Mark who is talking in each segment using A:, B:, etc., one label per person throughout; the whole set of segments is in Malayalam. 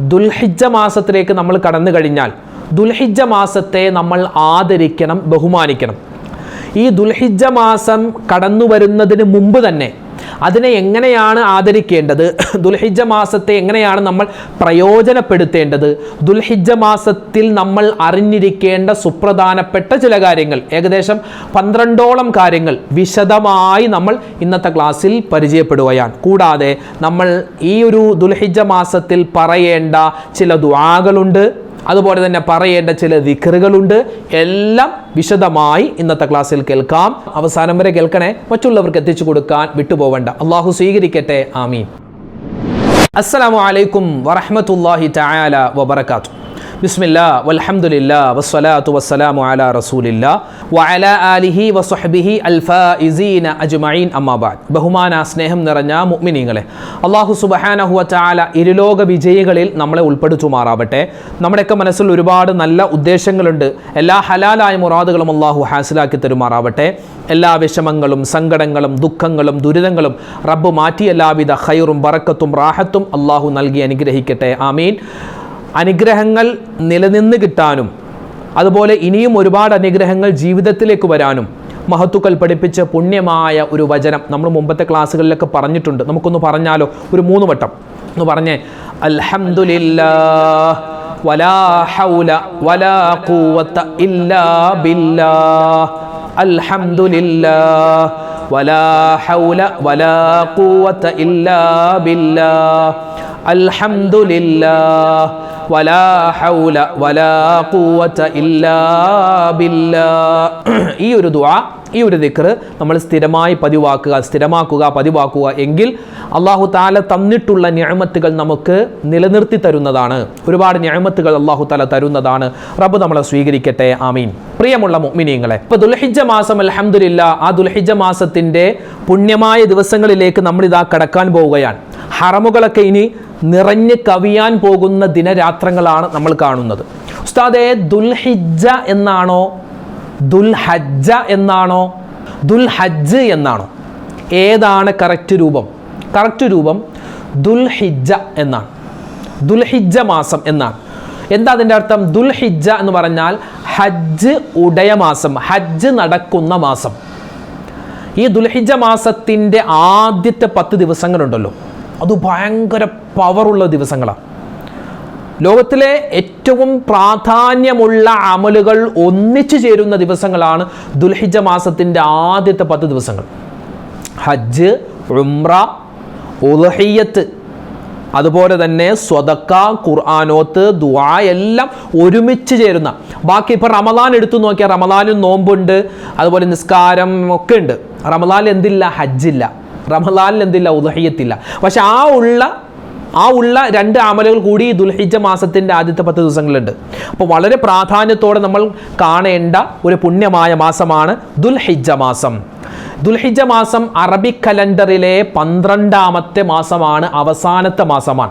A: ദുൽഹിജ്ജ മാസത്തിലേക്ക് നമ്മൾ കടന്നു കഴിഞ്ഞാൽ ദുൽഹിജ്ജ മാസത്തെ നമ്മൾ ആദരിക്കണം ബഹുമാനിക്കണം. ഈ ദുൽഹിജ്ജ മാസം കടന്നു വരുന്നതിന് മുമ്പ് തന്നെ അതിനെ എങ്ങനെയാണ് ആദരിക്കേണ്ടത്? ദുൽഹിജ മാസത്തെ എങ്ങനെയാണ് നമ്മൾ പ്രയോജനപ്പെടുത്തേണ്ടത്? ദുൽഹിജ മാസത്തിൽ നമ്മൾ അറിഞ്ഞിരിക്കേണ്ട സുപ്രധാനപ്പെട്ട ചില കാര്യങ്ങൾ ഏകദേശം പന്ത്രണ്ടോളം കാര്യങ്ങൾ വിശദമായി നമ്മൾ ഇന്നത്തെ ക്ലാസ്സിൽ പരിചയപ്പെടുകയാണ്. കൂടാതെ നമ്മൾ ഈ ഒരു ദുൽഹിജ മാസത്തിൽ പറയേണ്ട ചില ദുആകളുണ്ട്. അതുപോലെ തന്നെ പറയേണ്ട ചില ദിക്കറുകളുണ്ട്. എല്ലാം വിശദമായി ഇന്നത്തെ ക്ലാസ്സിൽ കേൾക്കാം. അവസാനം വരെ കേൾക്കണേ. മറ്റുള്ളവർക്ക് എത്തിച്ചു കൊടുക്കാൻ വിട്ടുപോവണ്ട. അള്ളാഹു സ്വീകരിക്കട്ടെ. ആമീൻ. അസ്സലാമു അലൈക്കും വറഹ്മത്തുള്ളാഹി തആല വബറകാത്തു ബിസ്മില്ലാ വലഹമുല്ല വസ്സലാത്തു വസ്സലാമു അല റസൂലില്ല വഅലാ ആലിഹി വസ്വഹ്ബിഹി അൽ ഫായിസീന അജ്മഈൻ അമ്മാബാദ് ബഹുമാന സ്നേഹം നിറഞ്ഞ മുഅ്മിനീങ്ങളെ അല്ലാഹു സുബ്ഹാനഹു വതആല തആല ഇരുലോക വിജയികളിൽ നമ്മളെ ഉൾപ്പെടുത്തുമാറാവട്ടെ. നമ്മുടെയൊക്കെ മനസ്സിൽ ഒരുപാട് നല്ല ഉദ്ദേശങ്ങളുണ്ട്. എല്ലാ ഹലാലായ മുറാദുകളും അള്ളാഹു ഹാസിലാക്കി തരുമാറാവട്ടെ. എല്ലാ വിഷമങ്ങളും സങ്കടങ്ങളും ദുഃഖങ്ങളും ദുരിതങ്ങളും റബ്ബ് മാറ്റി എല്ലാവിധ ഖൈറും ബറക്കത്തും റാഹത്തും അള്ളാഹു നൽകി അനുഗ്രഹിക്കട്ടെ. ആമീൻ. അനുഗ്രഹങ്ങൾ നിലനിന്ന് കിട്ടാനും അതുപോലെ ഇനിയും ഒരുപാട് അനുഗ്രഹങ്ങൾ ജീവിതത്തിലേക്ക് വരാനും മഹത്തുക്കൾ പഠിപ്പിച്ച പുണ്യമായ ഒരു വചനം നമ്മൾ മുമ്പത്തെ ക്ലാസ്സുകളിലൊക്കെ പറഞ്ഞിട്ടുണ്ട്. നമുക്കൊന്ന് പറഞ്ഞാലോ? ഒരു മൂന്ന് വട്ടം. ഒന്ന് പറഞ്ഞേ അൽഹമുല്ലാ വലാ ഹൗല വലാ ഇല്ലാ ബില്ലാ അൽഹംദുലില്ലാ വലാ ഹൗല വലാ ഇല്ലാ ബില്ലാ അൽഹംദുലില്ലാ ഈ ഒരു ദുആ ഈ ഒരു ദിക്ർ നമ്മൾ സ്ഥിരമായി പതിവാക്കുക സ്ഥിരമാക്കുക പതിവാക്കുക എങ്കിൽ അള്ളാഹു താല തന്നിട്ടുള്ള ഞാമത്തുകൾ നമുക്ക് നിലനിർത്തി തരുന്നതാണ്. ഒരുപാട് ഞാമത്തുകൾ അള്ളാഹു താല തരുന്നതാണ്. റബ്ബ് നമ്മളെ സ്വീകരിക്കട്ടെ. ആമീൻ. പ്രിയമുള്ള മുഅ്മിനീങ്ങളെ ഇപ്പൊ ദുൽഹിജ മാസം അലഹമില്ല ആ ദുൽഹിജ മാസത്തിന്റെ പുണ്യമായ ദിവസങ്ങളിലേക്ക് നമ്മൾ ഇതാ കടക്കാൻ പോവുകയാണ്. ഹറമുകളൊക്കെ ഇനി നിറഞ്ഞ് കവിയാൻ പോകുന്ന ദിനരാത്രങ്ങളാണ് നമ്മൾ കാണുന്നത്. ഉസ്താദെ ദുൽഹിജ എന്നാണോ? ദുൽഹജ്ജ എന്നാണോ? ദുൽഹജ്ജ് എന്നാണോ? ഏതാണ് കറക്റ്റ് രൂപം? കറക്റ്റ് രൂപം ദുൽഹിജ എന്നാണ്. ദുൽഹിജ മാസം എന്നാണ്. എന്താ അതിന്റെ അർത്ഥം? ദുൽഹിജ എന്ന് പറഞ്ഞാൽ ഹജ്ജ് ഉടയ മാസം ഹജ്ജ് നടക്കുന്ന മാസം. ഈ ദുൽഹിജ മാസത്തിന്റെ ആദ്യത്തെ പത്ത് ദിവസങ്ങളുണ്ടല്ലോ. അത് ഭയങ്കര പവറുള്ള ദിവസങ്ങളാണ് ലോകത്തിലെ ഏറ്റവും പ്രാധാന്യമുള്ള അമലുകൾ ഒന്നിച്ചു ചേരുന്ന ദിവസങ്ങളാണ് ദുൽഹിജ മാസത്തിന്റെ ആദ്യത്തെ പത്ത് ദിവസങ്ങൾ. ഹജ്ജ് ഉംറ ഉലഹിയത്ത് അതുപോലെ തന്നെ സ്വതക്ക ഖുർആാനോത്ത് ദുആ എല്ലാം ഒരുമിച്ച് ചേരുന്ന. ബാക്കി ഇപ്പോൾ റമദാൻ എടുത്തു നോക്കിയാൽ റമദാനും നോമ്പുണ്ട് അതുപോലെ നിസ്കാരം ഒക്കെ ഉണ്ട്. റമദാനിൽ എന്തില്ല? ഹജ്ജില്ല. റമദാനിൽ എന്തില്ല? ഉദഹിയത്തില്ല. പക്ഷെ ആ ഉള്ള ആ ഉള്ള രണ്ട് അമലുകൾ കൂടി ദുൽഹിജ മാസത്തിന്റെ ആദ്യത്തെ പത്ത് ദിവസങ്ങളുണ്ട് അപ്പോൾ വളരെ പ്രാധാന്യത്തോടെ നമ്മൾ കാണേണ്ട ഒരു പുണ്യമായ മാസമാണ് ദുൽഹിജ മാസം. ദുൽഹിജ മാസം അറബി കലണ്ടറിലെ പന്ത്രണ്ടാമത്തെ മാസമാണ് അവസാനത്തെ മാസമാണ്.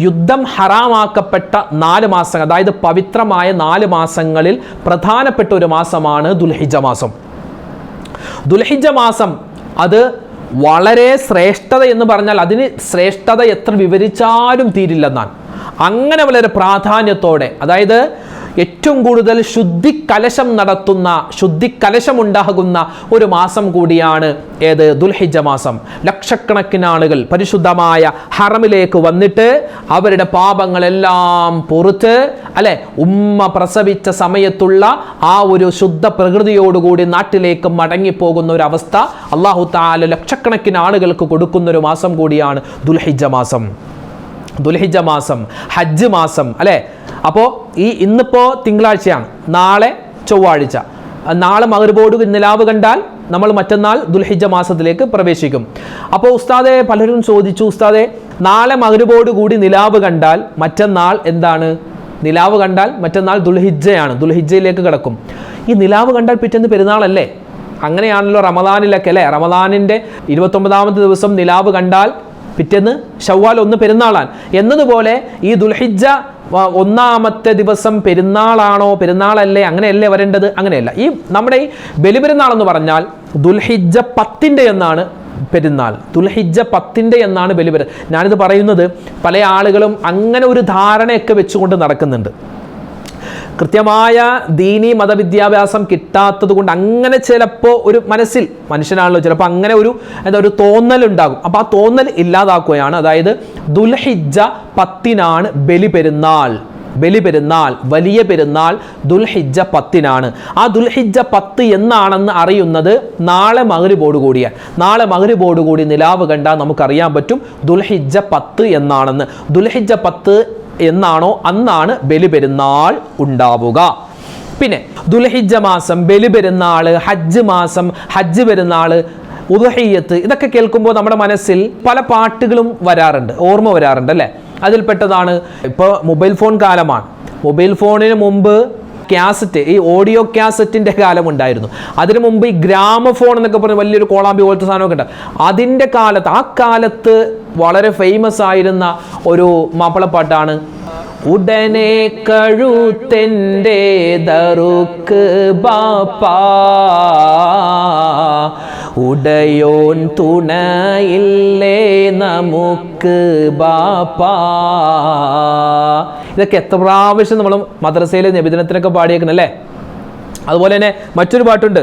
A: യുദ്ധം ഹറാമാക്കപ്പെട്ട നാല് മാസങ്ങൾ അതായത് പവിത്രമായ നാല് മാസങ്ങളിൽ പ്രധാനപ്പെട്ട ഒരു മാസമാണ് ദുൽഹിജ മാസം. ദുൽഹിജ മാസം അത് വളരെ ശ്രേഷ്ഠത എന്ന് പറഞ്ഞാൽ അതിന് ശ്രേഷ്ഠത എത്ര വിവരിച്ചാലും തീരില്ലെന്നാണ്. അങ്ങനെ വളരെ പ്രാധാന്യത്തോടെ അതായത് ഏറ്റവും കൂടുതൽ ശുദ്ധി കലശം നടത്തുന്ന ശുദ്ധി കലശം ഉണ്ടാകുന്ന ഒരു മാസം കൂടിയാണ് ഏത്? ദുൽഹിജ മാസം. ലക്ഷക്കണക്കിന് ആളുകൾ പരിശുദ്ധമായ ഹറമിലേക്ക് വന്നിട്ട് അവരുടെ പാപങ്ങളെല്ലാം പൊറുത്ത് അല്ലെ ഉമ്മ പ്രസവിച്ച സമയത്തുള്ള ആ ഒരു ശുദ്ധ പ്രകൃതിയോടുകൂടി നാട്ടിലേക്ക് മടങ്ങിപ്പോകുന്ന ഒരു അവസ്ഥ അള്ളാഹു താല ലക്ഷക്കണക്കിന് ആളുകൾക്ക് കൊടുക്കുന്ന ഒരു മാസം കൂടിയാണ് ദുൽഹിജ മാസം. ദുൽഹിജ മാസം ഹജ്ജ് മാസം അല്ലേ? അപ്പോൾ ഈ ഇന്നിപ്പോൾ തിങ്കളാഴ്ചയാണ്. നാളെ ചൊവ്വാഴ്ച. നാളെ മകരുബോട് നിലാവ് കണ്ടാൽ നമ്മൾ മറ്റന്നാൾ ദുൽഹിജ മാസത്തിലേക്ക് പ്രവേശിക്കും. അപ്പോൾ ഉസ്താദെ പലരും ചോദിച്ചു ഉസ്താദെ നാളെ മകരുബോട് കൂടി നിലാവ് കണ്ടാൽ മറ്റന്നാൾ എന്താണ്? നിലാവ് കണ്ടാൽ മറ്റന്നാൾ ദുൽഹിജയാണ് ദുൽഹിജയിലേക്ക് കിടക്കും. ഈ നിലാവ് കണ്ടാൽ പിറ്റേന്ന് പെരുന്നാളല്ലേ? അങ്ങനെയാണല്ലോ റമദാനിലൊക്കെ അല്ലേ? റമദാനിന്റെ ഇരുപത്തൊമ്പതാമത്തെ ദിവസം നിലാവ് കണ്ടാൽ പിറ്റേന്ന് ഷവ്വാൽ ഒന്ന് പെരുന്നാളാണ്. എന്നതുപോലെ ഈ ദുൽഹിജ ഒന്നാമത്തെ ദിവസം പെരുന്നാളാണോ പെരുന്നാളല്ലേ അങ്ങനെയല്ലേ വരേണ്ടത്? അങ്ങനെയല്ല. ഈ നമ്മുടെ ഈ ബലിപെരുന്നാൾ എന്ന് പറഞ്ഞാൽ ദുൽഹിജ പത്തിന്റെ എന്നാണ് പെരുന്നാൾ. ദുൽഹിജ പത്തിന്റെ എന്നാണ് ബലിപെരുന്നാൾ ഞാനിത് പറയുന്നത് പല ആളുകളും അങ്ങനെ ഒരു ധാരണയൊക്കെ വെച്ചുകൊണ്ട് നടക്കുന്നുണ്ട്. കൃത്യമായ ദീനി മതവിദ്യാഭ്യാസം കിട്ടാത്തത് കൊണ്ട് അങ്ങനെ ചിലപ്പോൾ ഒരു മനസ്സിൽ മനുഷ്യനാണല്ലോ ചിലപ്പോൾ അങ്ങനെ ഒരു എന്താ ഒരു തോന്നൽ ഉണ്ടാകും. അപ്പോൾ ആ തോന്നൽ ഇല്ലാതാക്കുകയാണ്. അതായത് ദുൽഹിജ പത്തിനാണ് ബലി പെരുന്നാൾ. ബലി പെരുന്നാൾ വലിയ പെരുന്നാൾ ദുൽഹിജ പത്തിനാണ്. ആ ദുൽഹിജ പത്ത് എന്നാണെന്ന് അറിയുന്നത് നാളെ മകരിബോട് കൂടിയാണ് നാളെ മകരിബോട് കൂടി നിലാവ് കണ്ടാൽ നമുക്കറിയാൻ പറ്റും ദുൽഹിജ പത്ത് എന്നാണെന്ന്. ദുൽഹിജ പത്ത് എന്നാണോ അന്നാണ് ബലി പെരുന്നാൾ ഉണ്ടാവുക. പിന്നെ ദുൽഹിജ്ജ മാസം ബലിപെരുന്നാൾ ഹജ്ജ് മാസം ഹജ്ജ് പെരുന്നാൾ ഉദഹയ്യത്ത് ഇതൊക്കെ കേൾക്കുമ്പോൾ നമ്മുടെ മനസ്സിൽ പല പാട്ടുകളും വരാറുണ്ട് ഓർമ്മ വരാറുണ്ട് അല്ലേ? അതിൽപ്പെട്ടതാണ് ഇപ്പോൾ മൊബൈൽ ഫോൺ കാലമാണ്. മൊബൈൽ ഫോണിന് മുമ്പ് കാസറ്റ് ഈ ഓഡിയോ ക്യാസറ്റിന്റെ കാലം ഉണ്ടായിരുന്നു അതിനു മുമ്പ് ഈ ഗ്രാമഫോൺ എന്നൊക്കെ പറഞ്ഞ് വലിയൊരു കോളാമ്പി പോലത്തെ സാധനമൊക്കെ ഉണ്ട്. അതിന്റെ കാലത്ത് ആ കാലത്ത് വളരെ ഫേമസ് ആയിരുന്ന ഒരു മാപ്പിളപ്പാട്ടാണ് ഉടനെ കഴുത്തെന്റെ ദറുക്ക് ബാപ്പാ ഉടയോൻ തുണയില്ലേ നമുക്ക് ബാപ്പാ. ഇതൊക്കെ എത്ര പ്രാവശ്യം നമ്മൾ മദ്രസയിലെ നബിദിനത്തിനൊക്കെ പാടിയേക്കുന്നല്ലേ അതുപോലെ തന്നെ മറ്റൊരു പാട്ടുണ്ട്.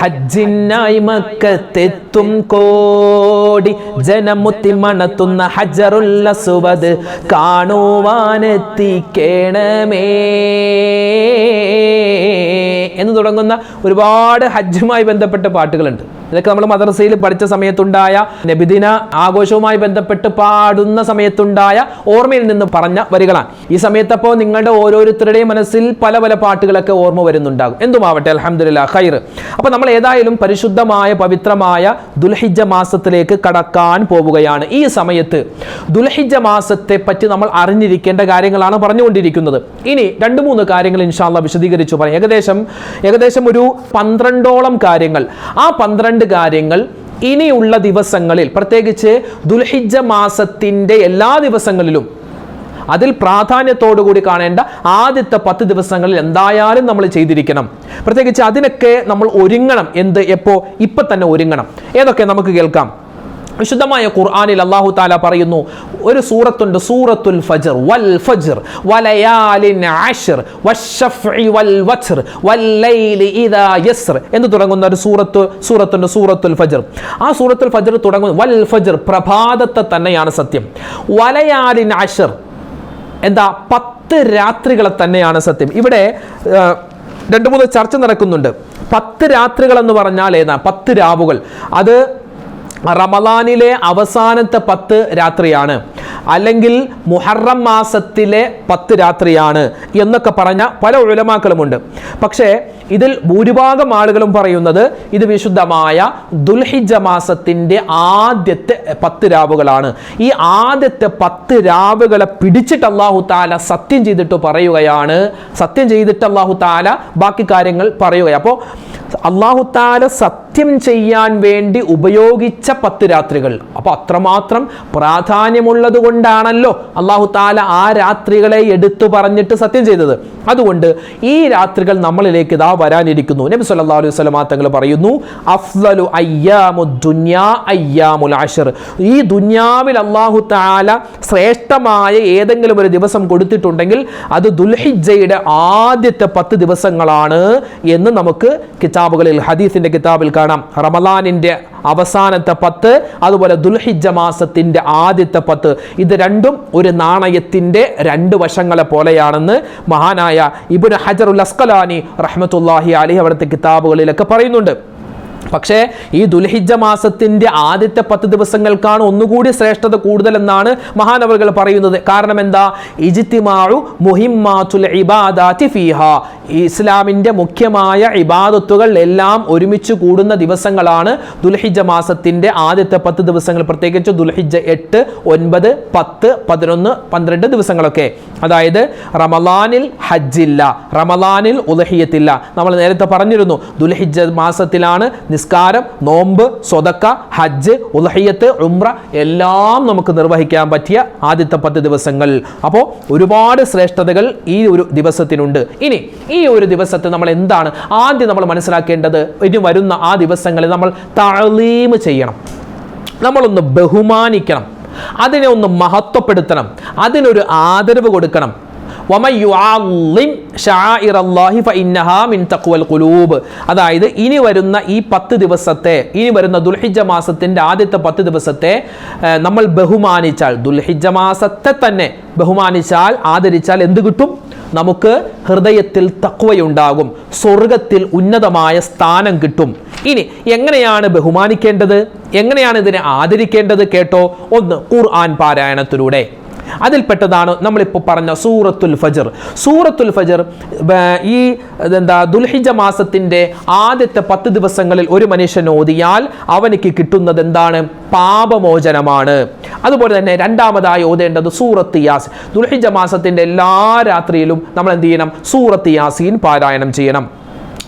A: ഹജ്ജിനായി മക്കത്തെത്തും കോടി ജനമുത്തി മണത്തുന്ന ഹജറുല്ല സുവത് കാണുവാനെത്തിക്കണമേ. എന്ന് തുടങ്ങുന്ന ഒരുപാട് ഹജ്ജുമായി ബന്ധപ്പെട്ട പാട്ടുകളുണ്ട്. ഇതൊക്കെ നമ്മൾ മദ്രസയിൽ പഠിച്ച സമയത്തുണ്ടായ നബിദിന ആഘോഷവുമായി ബന്ധപ്പെട്ട് പാടുന്ന സമയത്തുണ്ടായ ഓർമ്മയിൽ നിന്ന് പറഞ്ഞ വരികളാണ്. ഈ സമയത്തപ്പോൾ നിങ്ങളുടെ ഓരോരുത്തരുടെയും മനസ്സിൽ പല പല പാട്ടുകളൊക്കെ ഓർമ്മ വരുന്നുണ്ടാകും. എന്തുമാവട്ടെ അലഹമില്ല ഖൈർ. അപ്പോൾ നമ്മൾ ഏതായാലും പരിശുദ്ധമായ പവിത്രമായ ദുൽഹിജ മാസത്തിലേക്ക് കടക്കാൻ പോവുകയാണ്. ഈ സമയത്ത് ദുൽഹിജ മാസത്തെ പറ്റി നമ്മൾ അറിഞ്ഞിരിക്കേണ്ട കാര്യങ്ങളാണ് പറഞ്ഞുകൊണ്ടിരിക്കുന്നത്. ഇനി രണ്ട് മൂന്ന് കാര്യങ്ങൾ ഇൻഷാല്ല വിശദീകരിച്ചു പറയാം. ഏകദേശം ഏകദേശം ഒരു പന്ത്രണ്ടോളം കാര്യങ്ങൾ. ആ പന്ത്രണ്ട് കാര്യങ്ങൾ ഇനിയുള്ള ദിവസങ്ങളിൽ പ്രത്യേകിച്ച് ദുൽഹിജ മാസത്തിന്റെ എല്ലാ ദിവസങ്ങളിലും അതിൽ പ്രാധാന്യത്തോടു കൂടി കാണേണ്ട ആദ്യത്തെ പത്ത് ദിവസങ്ങളിൽ എന്തായാലും നമ്മൾ ചെയ്തിരിക്കണം. പ്രത്യേകിച്ച് അതിനൊക്കെ നമ്മൾ ഒരുങ്ങണം. എന്ത്? എപ്പോൾ ഇപ്പം തന്നെ ഒരുങ്ങണം. ഏതൊക്കെ നമുക്ക് കേൾക്കാം? വിശുദ്ധമായ ഖുർആാനിൽ അള്ളാഹു താല പറയുന്നു ഒരു സൂറത്തുണ്ട് സൂറത്തുൽ ഫജർ വൽ ഫജർ വലയാലിൻ ആഷിർ വശഫ്ഇ വൽ വത്ർ വല്ലൈലി ഇദാ യസ്ർ എന്ന് തുടങ്ങുന്ന ഒരു സൂറത്ത് സൂറത്തുണ്ട് സൂറത്തുൽ ഫജർ. ആ സൂറത്തുൽ ഫജർ തുടങ്ങുന്നു വൽ ഫജർ പ്രഭാതത്തെ തന്നെയാണ് സത്യം. വലയാലിൻ ആഷിർ എന്താ പത്ത് രാത്രികളെ തന്നെയാണ് സത്യം. ഇവിടെ രണ്ട് മൂന്ന് ചർച്ച നടക്കുന്നുണ്ട്. പത്ത് രാത്രികൾ എന്ന് പറഞ്ഞാൽ ഏതാ പത്ത് രാവുകൾ. അത് റമദാനിലെ അവസാനത്തെ പത്ത് രാത്രിയാണ്. അല്ലെങ്കിൽ മുഹറം മാസത്തിലെ പത്ത് രാത്രിയാണ് എന്നൊക്കെ പറഞ്ഞ പല ഉലമാക്കളുമുണ്ട്. പക്ഷേ ഇതിൽ ഭൂരിഭാഗം ആളുകളും പറയുന്നത് ഇത് വിശുദ്ധമായ ദുൽഹിജ മാസത്തിന്റെ ആദ്യത്തെ പത്ത് രാവുകളാണ്. ഈ ആദ്യത്തെ പത്ത് രാവുകളെ പിടിച്ചിട്ട് അള്ളാഹു താല സത്യം ചെയ്തിട്ട് പറയുകയാണ്. സത്യം ചെയ്തിട്ട് അള്ളാഹു താല ബാക്കി കാര്യങ്ങൾ പറയുകയാണ്. അപ്പോൾ അള്ളാഹു താല സത്യം ചെയ്യാൻ വേണ്ടി ഉപയോഗിച്ച പത്ത് രാത്രികൾ. അപ്പോൾ അത്രമാത്രം പ്രാധാന്യമുള്ളത് കൊണ്ടാണല്ലോ അള്ളാഹു താല ആ രാത്രികളെ എടുത്തു പറഞ്ഞിട്ട് സത്യം ചെയ്തത്. അതുകൊണ്ട് ഈ രാത്രികൾ നമ്മളിലേക്ക് ഇതാ വരാനിരിക്കുന്നു. നബി സല്ലാ അലൈഹി വസല്ലമ തങ്ങൾ പറയുന്നു ദുന്യാ അയ്യാമുൽ ആഷിർ ഈ ദുന്യാവിൽ അള്ളാഹു താല ശ്രേഷ്ഠമായ ഏതെങ്കിലും ഒരു ദിവസം കൊടുത്തിട്ടുണ്ടെങ്കിൽ അത് ദുൽഹിജയുടെ ആദ്യത്തെ പത്ത് ദിവസങ്ങളാണ് എന്ന് നമുക്ക് കിതാബുകളിൽ ഹദീസിന്റെ കിതാബിൽ കാണാം. റമലാനിന്റെ അവസാനത്തെ പത്ത് അതുപോലെ ദുൽഹിജ മാസത്തിന്റെ ആദ്യത്തെ പത്ത്. ഇത് രണ്ടും ഒരു നാണയത്തിന്റെ രണ്ട് വശങ്ങളെ പോലെയാണെന്ന് മഹാനായ ഇബുൻ ഹജറുൽ അസ്കലാനി റഹ്മത്തുല്ലാഹി അലി അവിടുത്തെ കിതാബുകളിലൊക്കെ പറയുന്നുണ്ട്. പക്ഷേ ഈ ദുൽഹിജ മാസത്തിന്റെ ആദ്യത്തെ പത്ത് ദിവസങ്ങൾക്കാണ് ഒന്നുകൂടി ശ്രേഷ്ഠത കൂടുതലെന്നാണ് മഹാനവറുകൾ പറയുന്നത്. കാരണം എന്താ? ഇജിത്തിമാഴു ഫീഹ. ഇസ്ലാമിന്റെ മുഖ്യമായ ഇബാദത്തുകൾ എല്ലാം ഒരുമിച്ച് കൂടുന്ന ദിവസങ്ങളാണ് ദുൽഹിജ മാസത്തിന്റെ ആദ്യത്തെ പത്ത് ദിവസങ്ങൾ. പ്രത്യേകിച്ച് ദുൽഹിജ എട്ട് ഒൻപത് പത്ത് പതിനൊന്ന് പന്ത്രണ്ട് ദിവസങ്ങളൊക്കെ. അതായത് റമലാനിൽ ഹജ്ജില്ല റമലാനിൽ ഉലഹിയത്തില്ല നമ്മൾ നേരത്തെ പറഞ്ഞിരുന്നു ദുൽഹിജ മാസത്തിലാണ് നിസ്കാരം നോമ്പ് സ്വതക്ക ഹജ്ജ് ഉലഹയ്യത്ത് ഉംറ എല്ലാം നമുക്ക് നിർവഹിക്കാൻ പറ്റിയ ആദ്യത്തെ പത്ത് ദിവസങ്ങൾ. അപ്പോൾ ഒരുപാട് ശ്രേഷ്ഠതകൾ ഈ ഒരു ദിവസത്തിനുണ്ട്. ഇനി ഈ ഒരു ദിവസത്തെ നമ്മൾ എന്താണ് ആദ്യം നമ്മൾ മനസ്സിലാക്കേണ്ടത്? ഇനി വരുന്ന ആ ദിവസങ്ങളിൽ നമ്മൾ തളീമ് ചെയ്യണം. നമ്മളൊന്ന് ബഹുമാനിക്കണം. അതിനെ ഒന്ന് മഹത്വപ്പെടുത്തണം. അതിനൊരു ആദരവ് കൊടുക്കണം. അതായത് ഇനി വരുന്ന ഈ പത്ത് ദിവസത്തെ ഇനി വരുന്ന ദുൽഹിജ മാസത്തിന്റെ ആദ്യത്തെ പത്ത് ദിവസത്തെ നമ്മൾ ബഹുമാനിച്ചാൽ ദുൽഹിജ മാസത്തെ തന്നെ ബഹുമാനിച്ചാൽ ആദരിച്ചാൽ എന്ത് കിട്ടും? നമുക്ക് ഹൃദയത്തിൽ തക്വയുണ്ടാകും സ്വർഗത്തിൽ ഉന്നതമായ സ്ഥാനം കിട്ടും. ഇനി എങ്ങനെയാണ് ബഹുമാനിക്കേണ്ടത്? എങ്ങനെയാണ് ഇതിനെ ആദരിക്കേണ്ടത് കേട്ടോ? ഒന്ന് ഖുർആൻ പാരായണത്തിലൂടെ. അതിൽപ്പെട്ടതാണ് നമ്മളിപ്പോൾ പറഞ്ഞ സൂറത്തുൽ ഫജർ. സൂറത്തുൽ ഫജർ ഈ എന്താ ദുൽഹിജ മാസത്തിന്റെ ആദ്യത്തെ പത്ത് ദിവസങ്ങളിൽ ഒരു മനുഷ്യൻ ഓതിയാൽ അവനിക്ക് കിട്ടുന്നത് എന്താണ്? പാപമോചനമാണ്. അതുപോലെ തന്നെ രണ്ടാമതായി ഓതേണ്ടത് സൂറത്ത് യാസ് ദുൽഹിജ മാസത്തിന്റെ എല്ലാ രാത്രിയിലും നമ്മൾ എന്ത് ചെയ്യണം? സൂറത്ത് യാസീൻ പാരായണം ചെയ്യണം.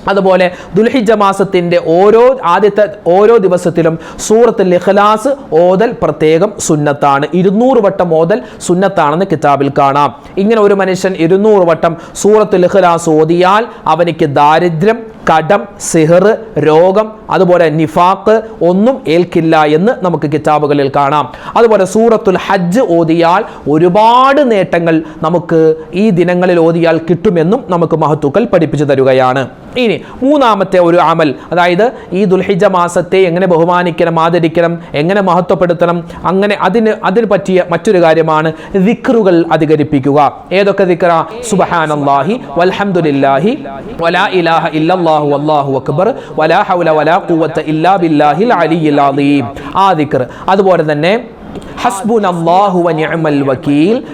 A: അതുപോലെ ദുൽഹിജ മാസത്തിന്റെ ഓരോ ആദ്യത്തെ ഓരോ ദിവസത്തിലും സൂറത്തുൽ ഇഖ്ലാസ് ഓതൽ പ്രത്യേകം സുന്നത്താണ്. ഇരുന്നൂറ് വട്ടം ഓതൽ സുന്നത്താണെന്ന് കിതാബിൽ കാണാം. ഇങ്ങനെ ഒരു മനുഷ്യൻ ഇരുന്നൂറ് വട്ടം സൂറത്തുൽ ഇഖ്ലാസ് ഓതിയാൽ അവനിക്ക് ദാരിദ്ര്യം കടം സിഹർ രോഗം അതുപോലെ നിഫാക്ക് ഒന്നും ഏൽക്കില്ല എന്ന് നമുക്ക് കിതാബുകളിൽ കാണാം. അതുപോലെ സൂറത്തുൽ ഹജ്ജ് ഓതിയാൽ ഒരുപാട് നേട്ടങ്ങൾ നമുക്ക് ഈ ദിനങ്ങളിൽ ഓതിയാൽ കിട്ടുമെന്നും നമുക്ക് മഹത്തുക്കൾ പഠിപ്പിച്ചു തരുകയാണ്. ഇനി മൂന്നാമത്തെ ഒരു അമൽ അതായത് ഈ ദുൽഹിജ മാസത്തെ എങ്ങനെ ബഹുമാനിക്കണം ആദരിക്കണം എങ്ങനെ മഹത്വപ്പെടുത്തണം അങ്ങനെ അതിന് അതിന് പറ്റിയ മറ്റൊരു കാര്യമാണ് ദിക്റുകൾ അധികരിപ്പിക്കുക. ഏതൊക്കെ ദിക്റ? സുബഹാനല്ലാഹി വൽഹംദുലില്ലാഹി വലാ ഇലാഹ ഇല്ലല്ലാഹു വല്ലാഹു അക്ബർ വലാ ഹൗല വലാ ഖുവത ഇല്ലാ ബില്ലാഹിൽ അലിയിൽ അലീം ആ ദിക്ർ. അതുപോലെ തന്നെ വക്കീൽ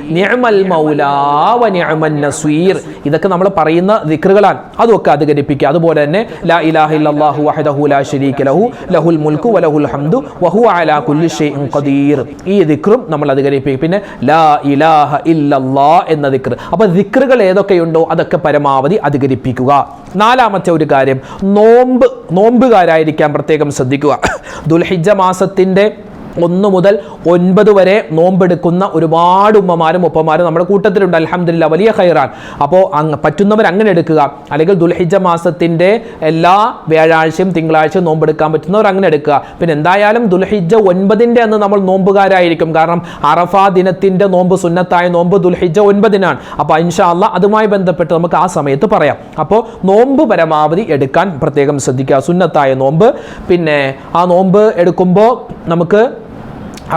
A: നസീർ. ഇതൊക്കെ നമ്മൾ പറയുന്ന ദിക്റുകളാണ്. അതൊക്കെ അധികരിപ്പിക്കുക. അതുപോലെ തന്നെ ലാ ഇലാഹ ഇല്ലല്ലാഹു വഹദഹു ലാ ശരീക ലഹു ലഹുൽ മുൽക്കു വലഹുൽ ഹംദു വഹു അലാ കുല്ലി ഷൈഇൻ ഖദീർ. ഈ ദിക്റും നമ്മൾ അധികരിപ്പിക്കും. പിന്നെ ലാ ഇലാഹ ഇല്ലല്ലാ എന്ന ദിക്ർ. അപ്പോൾ ദിക്റുകൾ ഏതൊക്കെയുണ്ടോ അതൊക്കെ പരമാവധി അധികരിപ്പിക്കുക. നാലാമത്തെ ഒരു കാര്യം നോമ്പ്. നോമ്പുകാരായിരിക്കാൻ പ്രത്യേകം ശ്രദ്ധിക്കുക. ദുൽഹിജ മാസത്തിന്റെ ഒന്ന് മുതൽ ഒൻപത് വരെ നോമ്പെടുക്കുന്ന ഒരുപാട് ഉമ്മമാരും ഉപ്പമാരും നമ്മുടെ കൂട്ടത്തിലുണ്ട്. അലഹമില്ല വലിയ ഹൈറാൻ അപ്പോൾ പറ്റുന്നവർ അങ്ങനെ എടുക്കുക. അല്ലെങ്കിൽ ദുൽഹിജ മാസത്തിന്റെ എല്ലാ വ്യാഴാഴ്ചയും തിങ്കളാഴ്ചയും നോമ്പെടുക്കാൻ പറ്റുന്നവർ അങ്ങനെ എടുക്കുക. പിന്നെ എന്തായാലും ദുൽഹിജ ഒൻപതിന്റെ അന്ന് നമ്മൾ നോമ്പുകാരായിരിക്കും. കാരണം അറഫ ദിനത്തിന്റെ നോമ്പ് സുന്നത്തായ നോമ്പ് ദുൽഹിജ ഒൻപതിനാണ്. അപ്പോൾ ഇൻഷാ അല്ലാ അതുമായി ബന്ധപ്പെട്ട് നമുക്ക് ആ സമയത്ത് പറയാം. അപ്പോൾ നോമ്പ് പരമാവധി എടുക്കാൻ പ്രത്യേകം ശ്രദ്ധിക്കുക. സുന്നത്തായ നോമ്പ്. പിന്നെ ആ നോമ്പ് എടുക്കുമ്പോൾ നമുക്ക്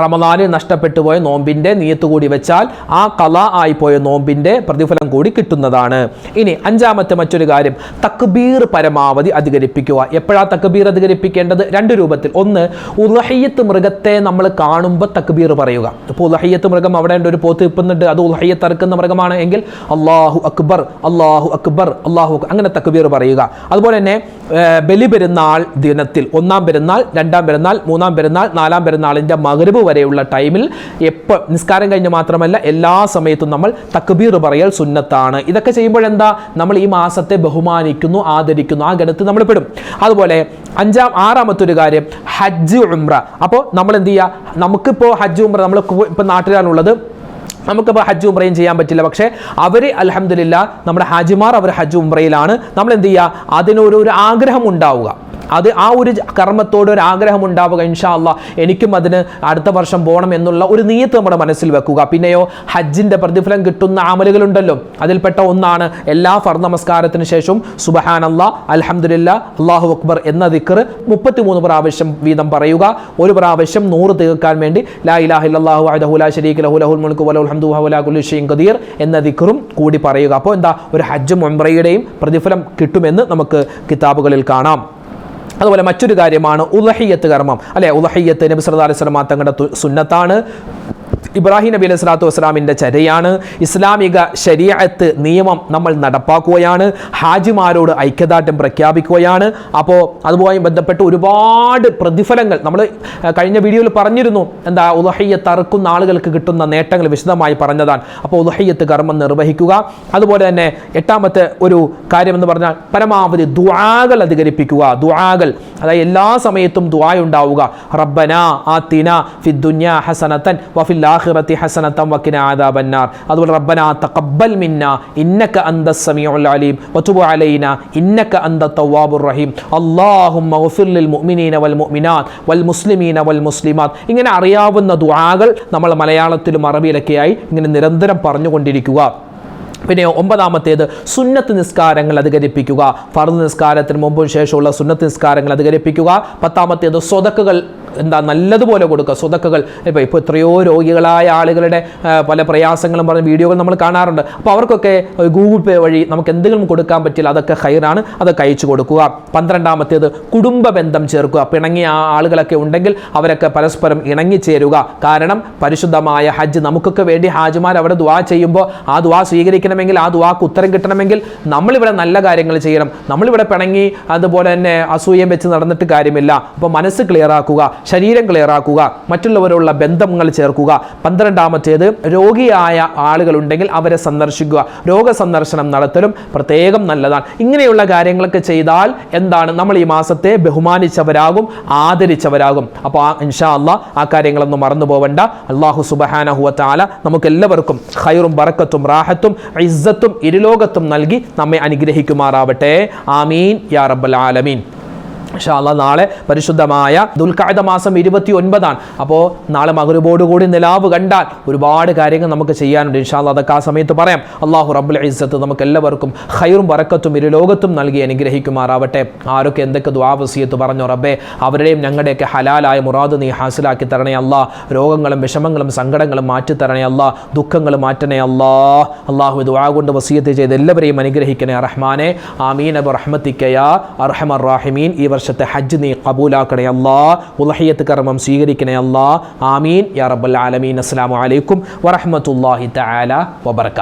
A: റമദാന് നഷ്ടപ്പെട്ടു പോയ നോമ്പിന്റെ നീയത്ത് കൂടി വെച്ചാൽ ആ കല ആയിപ്പോയ നോമ്പിന്റെ പ്രതിഫലം കൂടി കിട്ടുന്നതാണ്. ഇനി അഞ്ചാമത്തെ മറ്റൊരു കാര്യം തക്ബീർ പരമാവധി അധികരിപ്പിക്കുക. എപ്പോഴാ തക്ബീർ അധികരിപ്പിക്കേണ്ടത്? രണ്ട് രൂപത്തിൽ. ഒന്ന് ഉലഹയ്യത്ത് മൃഗത്തെ നമ്മൾ കാണുമ്പോൾ തക്ബീർ പറയുക. ഇപ്പോൾ ഉലഹയ്യത്ത് മൃഗം അവിടെ ഒരു പോത്ത് ഇപ്പുന്നുണ്ട് അത് ഉലഹയ്യത്ത് അറുക്കുന്ന മൃഗമാണ് എങ്കിൽ അള്ളാഹു അക്ബർ അള്ളാഹു അക്ബർ അള്ളാഹു അങ്ങനെ തക്ബീർ പറയുക. അതുപോലെ തന്നെ ബലി പെരുന്നാൾ ദിനത്തിൽ ഒന്നാം പെരുന്നാൾ രണ്ടാം പെരുന്നാൾ മൂന്നാം പെരുന്നാൾ നാലാം പെരുന്നാളിന്റെ മകരവ് വരെയുള്ള ടൈമിൽ എപ്പോൾ നിസ്കാരം കഴിഞ്ഞ് മാത്രമല്ല എല്ലാ സമയത്തും നമ്മൾ തക്ബീർ പറയൽ സുന്നത്താണ്. ഇതൊക്കെ ചെയ്യുമ്പോൾ എന്താ നമ്മൾ ഈ മാസത്തെ ബഹുമാനിക്കുന്നു ആദരിക്കുന്നു ആ ഗണത്തിൽ നമ്മൾ പെടും. അതുപോലെ അഞ്ചാം ആറാമത്തെ ഒരു കാര്യം ഹജ്ജ് ഉംറ. അപ്പോൾ നമ്മൾ എന്ത് ചെയ്യുക നമുക്കിപ്പോൾ ഹജ്ജ് ഉംറ നമ്മൾ ഇപ്പോൾ നാട്ടിലാണുള്ളത്. നമുക്കിപ്പോൾ ഹജ്ജ് ഉംറയും ചെയ്യാൻ പറ്റില്ല. പക്ഷേ അവർ അലഹമില്ല നമ്മുടെ ഹാജിമാർ അവർ ഹജ്ജ് ഉംറയിലാണ്. നമ്മൾ എന്ത് ചെയ്യുക അതിനൊരു ഒരു ആഗ്രഹം ഉണ്ടാവുക. അത് ആ ഒരു കർമ്മത്തോട് ഒരു ആഗ്രഹം ഉണ്ടാവുക ഇൻഷാ അല്ല എനിക്കും അതിന് അടുത്ത വർഷം പോകണം എന്നുള്ള ഒരു നീയത്ത് നമ്മുടെ മനസ്സിൽ വെക്കുക. പിന്നെയോ ഹജ്ജിന്റെ പ്രതിഫലം കിട്ടുന്ന ആമലുകളുണ്ടല്ലോ അതിൽപ്പെട്ട ഒന്നാണ് എല്ലാ ഫർ നമസ്കാരത്തിന് ശേഷവും സുബഹാൻ അല്ലാ അലഹമുല്ല അള്ളാഹു അക്ബർ എന്ന ദിക്കർ മുപ്പത്തിമൂന്ന് പ്രാവശ്യം വീതം പറയുക. ഒരു പ്രാവശ്യം നൂറ് തീർക്കാൻ വേണ്ടി ലാ ഇലാഹ ഇല്ലല്ലാഹു വഹ്ദഹു ലാ ശരീക ലഹു ലഹുൽ മുൽക്കു വലഹുൽ ഹംദു വഹു കുല്ലി ഷൈഇൻ ഖദീർ എന്ന ദിക്കറും കൂടി പറയുക. അപ്പോൾ എന്താ ഒരു ഹജ്ജും ഉംറയുടെയും പ്രതിഫലം കിട്ടുമെന്ന് നമുക്ക് കിതാബുകളിൽ കാണാം. അതുപോലെ മറ്റൊരു കാര്യമാണ് ഉലഹിയത്ത് കർമ്മം. അല്ലെ? ഉലഹിയത്ത് നബി സല്ലല്ലാഹു അലൈഹി വസല്ലം തങ്ങളുടെ സുന്നത്താണ്. ഇബ്രാഹിം നബി അലൈഹി സ്വലാത്തു വസ്സലാമിന്റെ ചര്യയാണ്. ഇസ്ലാമിക ശരീഅത്ത് നിയമം നമ്മൾ നടപ്പാക്കുകയാണ്. ഹാജിമാരോട് ഐക്യദാർഢ്യം പ്രഖ്യാപിക്കുകയാണ്. അപ്പോൾ അതുമായി ബന്ധപ്പെട്ട് ഒരുപാട് പ്രതിഫലങ്ങൾ നമ്മൾ കഴിഞ്ഞ വീഡിയോയിൽ പറഞ്ഞിരുന്നു. എന്താ ഉലഹയ്യത്ത് അറുക്കുന്ന ആളുകൾക്ക് കിട്ടുന്ന നേട്ടങ്ങൾ വിശദമായി പറഞ്ഞതാണ്. അപ്പോൾ ഉലഹയ്യത്ത് കർമ്മം നിർവഹിക്കുക. അതുപോലെ തന്നെ എട്ടാമത്തെ ഒരു കാര്യം എന്ന് പറഞ്ഞാൽ പരമാവധി ദുആകൾ അധികരിപ്പിക്കുക. ദുആകൾ അതായത് എല്ലാ സമയത്തും ദുആ ഉണ്ടാവുക. റബ്ബന ഫി ദുനിയ ഹസനത്തൻ വഫിൽ ആഖിറത്തി ഹസനത്തം വക്കിന ആദാബന്നാർ അതുപോലെ റബ്ബന തഖബ്ബൽ മിന്ന ഇന്നക അന്ത സമീഉൽ അലീം വതുബ് അലൈന ഇന്നക അന്ത തവ്വാബുർ റഹീം. അല്ലാഹുമ്മ ഗഫിർ ലിൽ മുഅ്മിനീന വൽ മുഅ്മിനാത്ത് വൽ മുസ്ലിമീന വൽ മുസ്ലിമാത്ത് ഇങ്ങനെ അറിയാവുന്ന ദുആകൾ നമ്മൾ മലയാളത്തിലും അറബിയിലൊക്കെയായി ഇങ്ങനെ നിരന്തരം പറഞ്ഞുകൊണ്ടിരിക്കുക. പിന്നെ ഒമ്പതാമത്തേത് സുന്നത്ത് നിസ്കാരങ്ങൾ അധികരിപ്പിക്കുക. ഫർദ് നിസ്കാരത്തിന് മുമ്പും ശേഷമുള്ള സുന്നത്ത് നിസ്കാരങ്ങൾ അധികരിപ്പിക്കുക. പത്താമത്തേത് സ്വതക്കുകൾ എന്താ നല്ലതുപോലെ കൊടുക്കുക. സ്വതക്കുകൾ ഇപ്പോൾ ഇപ്പോൾ എത്രയോ രോഗികളായ ആളുകളുടെ പല പ്രയാസങ്ങളും പറഞ്ഞ വീഡിയോകൾ നമ്മൾ കാണാറുണ്ട്. അപ്പോൾ അവർക്കൊക്കെ ഗൂഗിൾ പേ വഴി നമുക്ക് എന്തെങ്കിലും കൊടുക്കാൻ പറ്റില്ല അതൊക്കെ ഹൈറാണ് അതൊക്കെ അയച്ചു കൊടുക്കുക. പന്ത്രണ്ടാമത്തേത് കുടുംബ ബന്ധം ചേർക്കുക. പിണങ്ങിയ ആളുകളൊക്കെ ഉണ്ടെങ്കിൽ അവരൊക്കെ പരസ്പരം ഇണങ്ങിച്ചേരുക കാരണം പരിശുദ്ധമായ ഹജ്ജ് നമുക്കൊക്കെ വേണ്ടി ഹാജിമാർ അവിടെ ദുവാ ചെയ്യുമ്പോൾ ആ ദുവാ സ്വീകരിക്കണമെങ്കിൽ ആ ദുവാക്ക് ഉത്തരം കിട്ടണമെങ്കിൽ നമ്മളിവിടെ നല്ല കാര്യങ്ങൾ ചെയ്യണം. നമ്മളിവിടെ പിണങ്ങി അതുപോലെ തന്നെ അസൂയം വെച്ച് നടന്നിട്ട് കാര്യമില്ല. അപ്പോൾ മനസ്സ് ക്ലിയർ ആക്കുക ശരീരം ക്ലിയർ ആക്കുക മറ്റുള്ളവരുള്ള ബന്ധങ്ങൾ ചേർക്കുക. പന്ത്രണ്ടാമത്തേത് രോഗിയായ ആളുകളുണ്ടെങ്കിൽ അവരെ സന്ദർശിക്കുക. രോഗസന്ദർശനം നടത്തലും പ്രത്യേകം നല്ലതാണ്. ഇങ്ങനെയുള്ള കാര്യങ്ങളൊക്കെ ചെയ്താൽ എന്താണ്? നമ്മൾ ഈ മാസത്തെ ബഹുമാനിച്ചവരാകും ആദരിച്ചവരാകും. അപ്പോൾ ആ ഇൻഷാ അള്ളാ ആ കാര്യങ്ങളൊന്നും മറന്നു പോവണ്ട അള്ളാഹു സുബഹാനഹുവ താല നമുക്ക് എല്ലാവർക്കും ഖൈറും ബറക്കത്തും റാഹത്തും ഇസ്സത്തും ഇരുലോകത്തും നൽകി നമ്മെ അനുഗ്രഹിക്കുമാറാവട്ടെ. ആമീൻ. യാ റബ്ബൽ ആലമീൻ. ഇൻഷാല്ല നാളെ പരിശുദ്ധമായ ദുൽഖായ മാസം ഇരുപത്തി ഒൻപതാണ് അപ്പോൾ നാളെ മകരുബോടുകൂടി നിലാവ് കണ്ടാൽ ഒരുപാട് കാര്യങ്ങൾ നമുക്ക് ചെയ്യാനുണ്ട്. ഇൻഷാല്ല അതൊക്കെ ആ സമയത്ത് പറയാം. അള്ളാഹു റബ്ബുൽ ഇസ്സത്ത് നമുക്ക് എല്ലാവർക്കും ഹൈറും വറക്കത്തും ഇരുലോകത്തും നൽകി അനുഗ്രഹിക്കുമാറാവട്ടെ. ആരൊക്കെ എന്തൊക്കെ ദ്വാവസീയത്ത് പറഞ്ഞു റബ്ബേ അവരുടെയും ഞങ്ങളുടെയൊക്കെ ഹലാലായ മുറാദ് നീ ഹാസിലാക്കി തരണേ അല്ലാ. രോഗങ്ങളും വിഷമങ്ങളും സങ്കടങ്ങളും മാറ്റി തരണേ അല്ലാ. ദുഃഖങ്ങൾ മാറ്റണേ അല്ലാ. അള്ളാഹു ദുആ കൊണ്ട് വസീയത്ത് ചെയ്ത് എല്ലാവരെയും അനുഗ്രഹിക്കണേ റഹ്മാനെ. ആമീൻ. അബ് റഹ്മത്തിക്കയ അർഹമർ റാഹിമീൻ. ഈ വർഷത്തെ ഹജ്ജ് നീ കബൂലാക്കണേ അല്ലാ. ഉലഹിയത്ത് കർമ്മം സ്വീകരിക്കണേ അല്ലാ. ആമീൻ. യാ റബ്ബൽ ആലമീൻ. അസ്സലാമു അലൈക്കും വറഹമത്തല്ലാഹി തആല വബറകാത്ത്